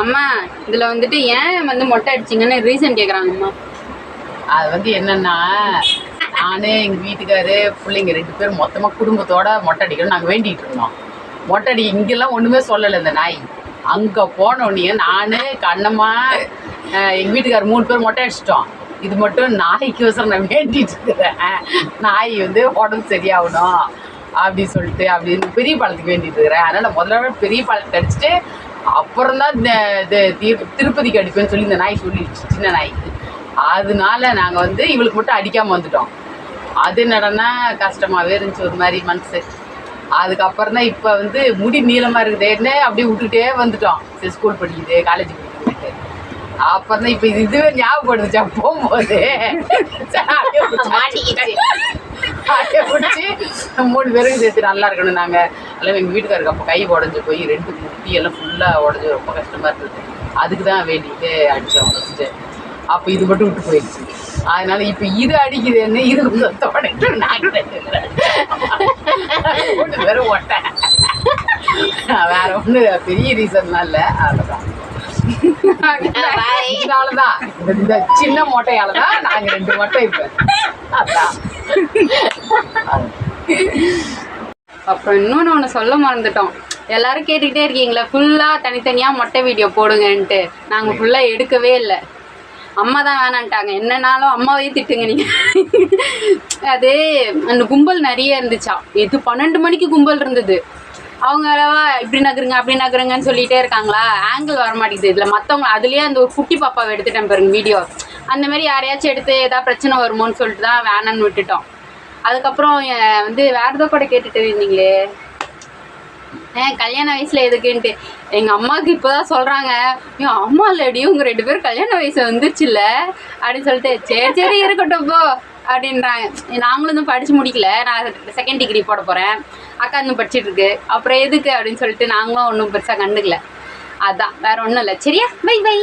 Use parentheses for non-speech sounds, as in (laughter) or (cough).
அம்மா இதுல வந்துட்டு ஏன் வந்து மொட்டை அடிச்சீங்கன்னு ரீசன் கேக்குறாங்கம்மா அது வந்து என்னன்னா நானு எங்க வீட்டுக்காரு பிள்ளைங்க ரெண்டு பேரும் மொத்தமா குடும்பத்தோட மொட்டை அடிக்கணும் நாங்க வேண்டிட்டு இருந்தோம். மொட்டை அடி இங்கெல்லாம் ஒண்ணுமே சொல்லலை இந்த நாய். அங்க போன உடனே நானு கண்ணம்மா எங்க வீட்டுக்காரர் மூணு பேர் மொட்டை அடிச்சிட்டோம். இது மட்டும் நாய்க்கு வசரம் நான் வேண்டிட்டு இருக்கிறேன். நாய் வந்து உடம்பு சரியாகணும் அப்படி சொல்லிட்டு அப்படின்னு பெரிய பாலத்துக்கு வேண்டிட்டு இருக்கிறேன். அதனால முதல்ல பெரிய பழத்தை அடிச்சுட்டு அப்புறம் தான் திருப்பதிக்கு அடிப்பேன்னு சொல்லி இந்த நாய் சொல்லிடுச்சு சின்ன நாய். அதனால நாங்கள் வந்து இவளுக்கு மட்டும் அடிக்காமல் வந்துட்டோம். அது என்னடனா கஷ்டமாகவே இருந்துச்சு ஒரு மாதிரி மனசு. அதுக்கப்புறம் தான் இப்போ வந்து முடி நீளமாக இருக்குதேன்னு அப்படியே விட்டுட்டே வந்துட்டோம். சரி ஸ்கூல் படிக்குது காலேஜ் படிக்குது அப்புறம் தான் இப்போ இது இதுவே ஞாபகப்படுத்துச்சா போகும்போது. (laughs) மூணு பேருக்கு சேர்த்து நல்லா இருக்கணும் நாங்கள் எல்லாம் எங்கள் வீட்டுக்காருக்கு அப்போ கை உடஞ்சி போய் ரெண்டு முட்டி எல்லாம் ஃபுல்லாக உடஞ்சி ரொம்ப கஷ்டமாக இருந்தது. அதுக்கு தான் வேண்டிட்டு அடித்தோம் ஃபஸ்ட்டு அப்போ இது மட்டும் விட்டு போயிடுச்சு. அதனால இப்போ இது அடிக்குதுன்னு இது தொடங்கிட்டு. மூணு பேரும் ஒட்டேன் வேற ஒன்று பெரிய ரீசன்லாம் இல்லை. அவ்வளோதான் பாய் இதனாலதான் இந்த சின்ன மொட்டையால தான் நாங்க ரெண்டு மொட்டை இப்ப. அதான். அப்புறம் இன்னொன்று ஒன்று சொல்ல மறந்துட்டோம். எல்லாரும் கேட்டுக்கிட்டே இருக்கீங்களா? ஃபுல்லாக தனித்தனியாக மொட்டை வீடியோ போடுங்கன்ட்டு. நாங்கள் ஃபுல்லாக எடுக்கவே இல்லை. அம்மா தான் வேணான்ட்டாங்க. என்னன்னாலும் அம்மாவே திட்டுங்க நீங்கள் அது அந்த கும்பல் நிறைய இருந்துச்சா? இது பன்னெண்டு மணிக்கு கும்பல் இருந்தது. அவங்க அளவா இப்படி நகருங்க அப்படி நகருங்கன்னு சொல்லிகிட்டே இருக்காங்களா? ஆங்கிள் வர மாட்டேங்குது இதில் மற்றவங்க அதுலேயே அந்த ஒரு குட்டி பாப்பாவை எடுத்துட்டேன் பாருங்க வீடியோ அந்த மாதிரி யாரையாச்சும் எடுத்து ஏதாவது பிரச்சனை வருமோன்னு சொல்லிட்டு தான் வேணான்னு விட்டுட்டோம். அதுக்கப்புறம் வந்து வேற ஏதோ கூட கேட்டுட்டு இருந்தீங்களே. ஏன் கல்யாண வயசுல எதுக்குன்ட்டு. எங்க அம்மாவுக்கு இப்போதான் சொல்றாங்க. ஏன் அம்மா இல்லடி உங்க ரெண்டு பேரும் கல்யாண வயசு வந்துருச்சுல்ல. அப்படின்னு சொல்லிட்டு சரி சரி இருக்கட்டும் போ அப்படின்றாங்க. நாங்களும் இன்னும் படிச்சு முடிக்கல. நான் செகண்ட் டிகிரி போட போறேன். அக்கா இன்னும் படிச்சிட்டு இருக்கு. அப்புறம் எதுக்கு அப்படின்னு சொல்லிட்டு நாங்களும் ஒன்றும் பெருசாக கண்டுக்கல. அதான் வேற ஒன்றும் இல்லை. சரியா? By by